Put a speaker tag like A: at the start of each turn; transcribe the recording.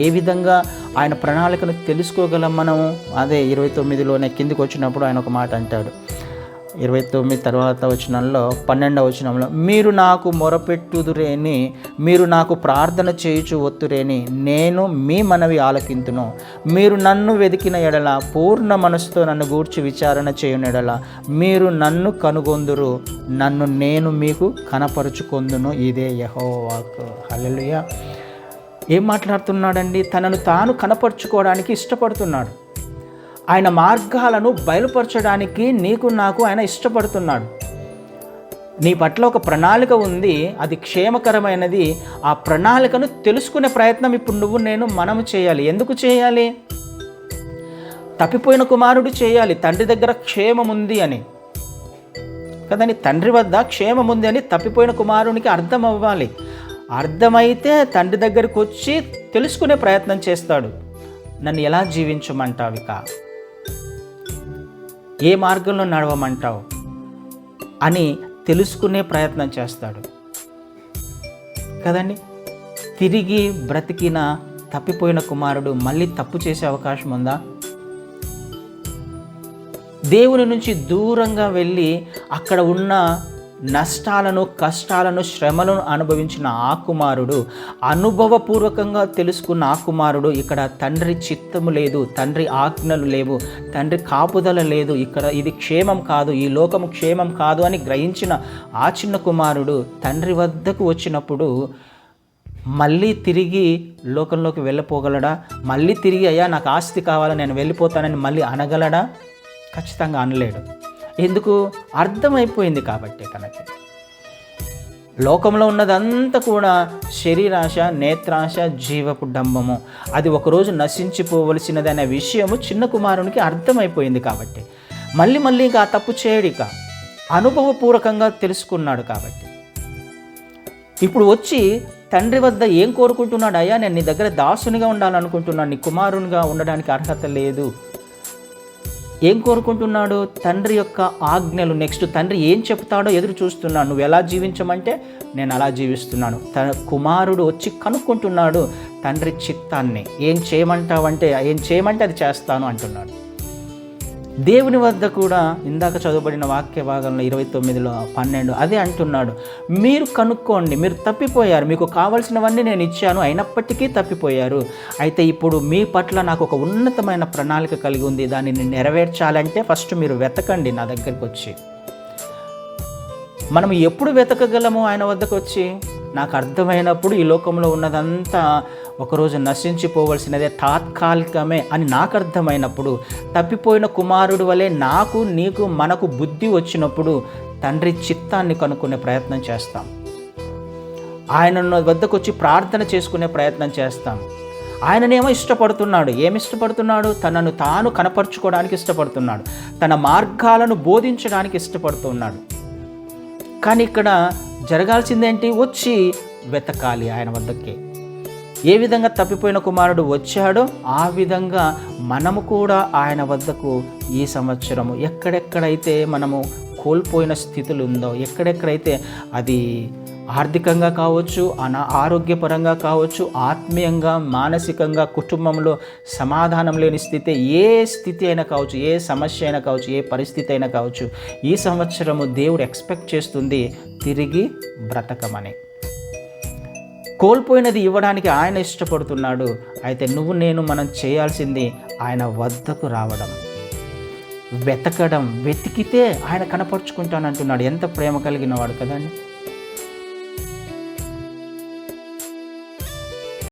A: ఏ విధంగా ఆయన ప్రణాళికను తెలుసుకోగలం మనము? అదే ఇరవై తొమ్మిదిలోనే కిందికి వచ్చినప్పుడు ఆయన ఒక మాట అంటాడు. ఇరవై తొమ్మిది తర్వాత వచనంలో పన్నెండవ వచనంలో మీరు నాకు మొరపెట్టుదురేని మీరు నాకు ప్రార్థన చేయుచు ఒత్తురేని నేను మీ మనవి ఆలకింతును. మీరు నన్ను వెతికిన ఎడల పూర్ణ మనసుతో నన్ను గూర్చి విచారణ చేయని ఎడల మీరు నన్ను కనుగొందురు నన్ను నేను మీకు కనపరుచుకొందును ఇదే యహోవాకు. హల్లెలూయా. ఏం మాట్లాడుతున్నాడండి? తనను తాను కనపరుచుకోవడానికి ఇష్టపడుతున్నాడు. ఆయన మార్గాలను బయలుపరచడానికి నీకు నాకు ఆయన ఇష్టపడుతున్నాడు. నీ పట్ల ఒక ప్రణాళిక ఉంది. అది క్షేమకరమైనది. ఆ ప్రణాళికను తెలుసుకునే ప్రయత్నం ఇప్పుడు నువ్వు నేను మనము చేయాలి. ఎందుకు చేయాలి? తప్పిపోయిన కుమారుడు చేయాలి. తండ్రి దగ్గర క్షేమం ఉంది అని. కదని తండ్రి వద్ద క్షేమం ఉంది అని తప్పిపోయిన కుమారునికి అర్థం అవ్వాలి అర్థమైతే తండ్రి దగ్గరికి వచ్చి తెలుసుకునే ప్రయత్నం చేస్తాడు. నన్ను ఎలా జీవించమంటావిక? ఏ మార్గంలో నడవమంటావు? అని తెలుసుకునే ప్రయత్నం చేస్తాడు. కదండి? తిరిగి బ్రతికిన తప్పిపోయిన కుమారుడు మళ్ళీ తప్పు చేసే అవకాశం ఉందా? దేవుని నుంచి దూరంగా వెళ్ళి అక్కడ ఉన్న నష్టాలను కష్టాలను శ్రమలను అనుభవించిన ఆ కుమారుడు అనుభవపూర్వకంగా తెలుసుకున్న ఆ కుమారుడు ఇక్కడ తండ్రి చిత్తము లేదు తండ్రి ఆజ్ఞలు లేవు తండ్రి కాపుదల లేదు ఇక్కడ ఇది క్షేమం కాదు ఈ లోకము క్షేమం కాదు అని గ్రహించిన ఆ చిన్న కుమారుడు తండ్రి వద్దకు వచ్చినప్పుడు మళ్ళీ తిరిగి లోకంలోకి వెళ్ళిపోగలడా? మళ్ళీ తిరిగి అయ్యా నాకు ఆస్తి కావాలని నేను వెళ్ళిపోతానని మళ్ళీ అనగలడా? ఖచ్చితంగా అనలేడు. ఎందుకు? అర్థమైపోయింది కాబట్టి తనకి. లోకంలో ఉన్నదంతా కూడా శరీరాశ నేత్రాశ జీవపు డంబము. అది ఒకరోజు నశించిపోవలసినది అనే విషయము చిన్న కుమారునికి అర్థమైపోయింది కాబట్టి. మళ్ళీ మళ్ళీ ఇంకా ఆ తప్పు చేయడిక. అనుభవపూర్వకంగా తెలుసుకున్నాడు కాబట్టి. ఇప్పుడు వచ్చి తండ్రి వద్ద ఏం కోరుకుంటున్నాడు? అయ్యా నేను నీ దగ్గర దాసునిగా ఉండాలనుకుంటున్నాను. నీ కుమారునిగా ఉండడానికి అర్హత లేదు. ఏం కోరుకుంటున్నాడు? తండ్రి యొక్క ఆజ్ఞలు నెక్స్ట్ తండ్రి ఏం చెప్తాడో ఎదురు చూస్తున్నాడు. నువ్వు ఎలా జీవించమంటే నేను అలా జీవిస్తున్నాను. తన కుమారుడు వచ్చి కనుక్కుంటున్నాడు తండ్రి చిత్తాన్ని. ఏం చేయమంటావంటే ఏం చేయమంటే అది చేస్తాను అంటున్నాడు. దేవుని వద్ద కూడా ఇందాక చదువుబడిన వాక్య భాగంలో ఇరవై తొమ్మిదిలో పన్నెండు అదే అంటున్నాడు మీరు కనుక్కోండి మీరు తప్పిపోయారు మీకు కావలసినవన్నీ నేను ఇచ్చాను అయినప్పటికీ తప్పిపోయారు. అయితే ఇప్పుడు మీ పట్ల నాకు ఒక ఉన్నతమైన ప్రణాళిక కలిగి ఉంది దానిని నెరవేర్చాలంటే ఫస్ట్ మీరు వెతకండి నా దగ్గరికి వచ్చి మనం ఎప్పుడు వెతకగలము ఆయన వద్దకు వచ్చి నాకు అర్థమైనప్పుడు ఈ లోకంలో ఉన్నదంతా ఒకరోజు నశించిపోవలసినదే తాత్కాలికమే అని నాకు అర్థమైనప్పుడు తప్పిపోయిన కుమారుడు వలె నాకు నీకు మనకు బుద్ధి వచ్చినప్పుడు తండ్రి చిత్తాన్ని కనుక్కునే ప్రయత్నం చేస్తాం. ఆయన వద్దకు వచ్చి ప్రార్థన చేసుకునే ప్రయత్నం చేస్తాం. ఆయననేమో ఇష్టపడుతున్నాడు. ఏమి ఇష్టపడుతున్నాడు? తనను తాను కనపరుచుకోవడానికి ఇష్టపడుతున్నాడు. తన మార్గాలను బోధించడానికి ఇష్టపడుతున్నాడు. కానీ ఇక్కడ జరగాల్సిందేంటి? వచ్చి వెతకాలి ఆయన వద్దకి. ఏ విధంగా తప్పిపోయిన కుమారుడు వచ్చాడో ఆ విధంగా మనము కూడా ఆయన వద్దకు ఈ సంవత్సరము ఎక్కడెక్కడైతే మనము కోల్పోయిన స్థితులు ఉందో ఎక్కడెక్కడైతే అది ఆర్థికంగా కావచ్చు అనా ఆరోగ్యపరంగా కావచ్చు ఆత్మీయంగా మానసికంగా కుటుంబంలో సమాధానం లేని స్థితి ఏ స్థితి అయినా కావచ్చు ఏ సమస్య అయినా కావచ్చు ఏ పరిస్థితి అయినా కావచ్చు ఈ సంవత్సరము దేవుడు ఎక్స్పెక్ట్ చేస్తుంది తిరిగి బ్రతకమని. కోల్పోయినది ఇవ్వడానికి ఆయన ఇష్టపడుతున్నాడు. అయితే నువ్వు నేను మనం చేయాల్సింది ఆయన వద్దకు రావడం. వెతకడం వెతికితే ఆయన కనపరుచుకుంటానంటున్నాడు. ఎంత ప్రేమ కలిగిన వాడు కదండి.